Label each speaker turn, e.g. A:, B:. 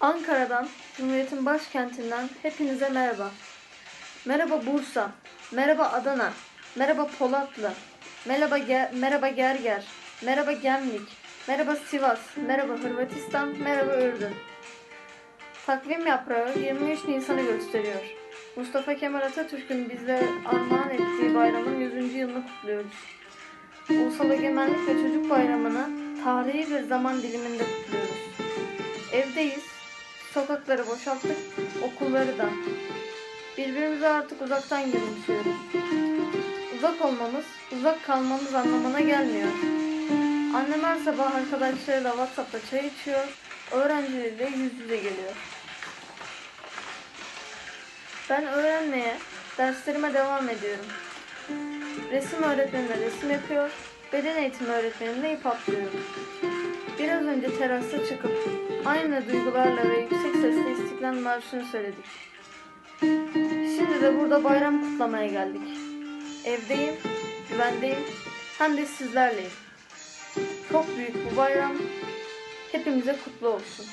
A: Ankara'dan, Cumhuriyet'in başkentinden hepinize merhaba. Merhaba Bursa, merhaba Adana, merhaba Polatlı, merhaba Ge- merhaba Gerger, merhaba Gemlik, merhaba Sivas, merhaba Hırvatistan, merhaba Ürdün. Takvim yaprağı 23 Nisan'ı gösteriyor. Mustafa Kemal Atatürk'ün bizlere armağan ettiği bayramın 100. yılını kutluyoruz. Ulusal Egemenlik ve Çocuk Bayramı'nı tarihi bir zaman diliminde kutluyoruz. Evdeyiz, sokakları boşalttık, okulları da. Birbirimize artık uzaktan gülümsüyoruz. Uzak olmamız, uzak kalmamız anlamına gelmiyor. Annem her sabah arkadaşlarıyla WhatsApp'ta çay içiyor, öğrencileriyle yüz yüze geliyor. Ben öğrenmeye, derslerime devam ediyorum. Resim öğretmenimle resim yapıyor, beden eğitimi öğretmenimle ip atlıyorum. Biraz önce terasa çıkıp aynı duygularla ve yüksek sesle İstiklal Marşı'nı söyledik. Şimdi de burada bayram kutlamaya geldik. Evdeyim, güvendeyim, hem de sizlerleyim. Çok büyük bu bayram. Hepimize kutlu olsun.